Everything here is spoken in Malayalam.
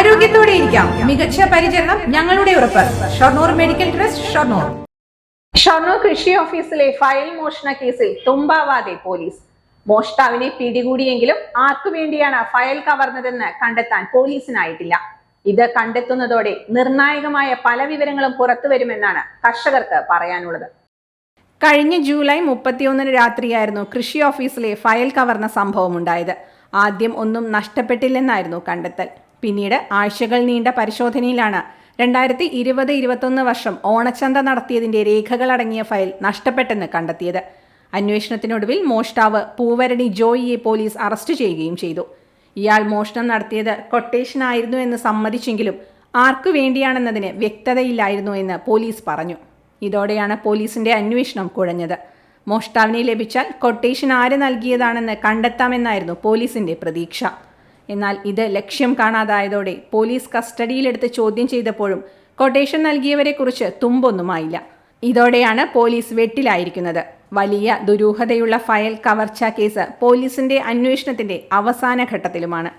ആരോഗ്യത്തോടെ ഇരിക്കാം. മികച്ച പരിചരണം ഞങ്ങളുടെ ഉറപ്പ്. Shoranur medical trust Shoranur. Shoranur കൃഷി ഓഫീസിലെ ഫയൽ മോഷണ കേസിൽ തുമ്പാവാതെ പോലീസ്. മോഷ്ടാവിനെ പിടികൂടിയെങ്കിലും ആർക്കു വേണ്ടിയാണ് ഫയൽ കവർന്നതെന്ന് കണ്ടെത്താൻ പോലീസിനായിട്ടില്ല. ഇത് കണ്ടെത്തുന്നതോടെ നിർണായകമായ പല വിവരങ്ങളും പുറത്തു വരുമെന്നാണ് കർഷകർക്ക് പറയാനുള്ളത്. കഴിഞ്ഞ ജൂലൈ മുപ്പത്തിയൊന്നിന് രാത്രിയായിരുന്നു കൃഷി ഓഫീസിലെ ഫയൽ കവർന്ന സംഭവം ഉണ്ടായത് ആദ്യം ഒന്നും നഷ്ടപ്പെട്ടില്ലെന്നായിരുന്നു കണ്ടെത്തൽ. പിന്നീട് ആഴ്ചകൾ നീണ്ട പരിശോധനയിലാണ്. രണ്ടായിരത്തി ഇരുപത് ഇരുപത്തൊന്ന് വർഷം ഓണച്ചന്ത നടത്തിയതിന്റെ രേഖകളടങ്ങിയ ഫയൽ നഷ്ടപ്പെട്ടെന്ന് കണ്ടെത്തിയത്. അന്വേഷണത്തിനൊടുവിൽ മോഷ്ടാവ് പൂവരണി ജോയിയെ പോലീസ് അറസ്റ്റ് ചെയ്യുകയും ചെയ്തു. ഇയാൾ മോഷണം നടത്തിയത് കൊട്ടേഷൻ ആയിരുന്നു എന്ന് സമ്മതിച്ചെങ്കിലും ആർക്കു വേണ്ടിയാണെന്നതിന് വ്യക്തതയില്ലായിരുന്നു എന്ന് പോലീസ് പറഞ്ഞു. ഇതോടെയാണ് പോലീസിന്റെ അന്വേഷണം കുഴഞ്ഞത്. മോഷ്ടാവിനെ ലഭിച്ചാൽ കൊട്ടേഷൻ ആര് നൽകിയതാണെന്ന് കണ്ടെത്താമെന്നായിരുന്നു പോലീസിന്റെ പ്രതീക്ഷ. എന്നാൽ ഇത് ലക്ഷ്യം കാണാതായതോടെ പോലീസ് കസ്റ്റഡിയിലെടുത്ത് ചോദ്യം ചെയ്തപ്പോഴും കൊട്ടേഷൻ നൽകിയവരെക്കുറിച്ച് തുമ്പൊന്നുമായില്ല. ഇതോടെയാണ് പോലീസ് വെട്ടിലായിരിക്കുന്നത്. വലിയ ദുരൂഹതയുള്ള ഫയൽ കവർച്ച കേസ് പോലീസിന്റെ അന്വേഷണത്തിന്റെ അവസാന ഘട്ടത്തിലുമാണ്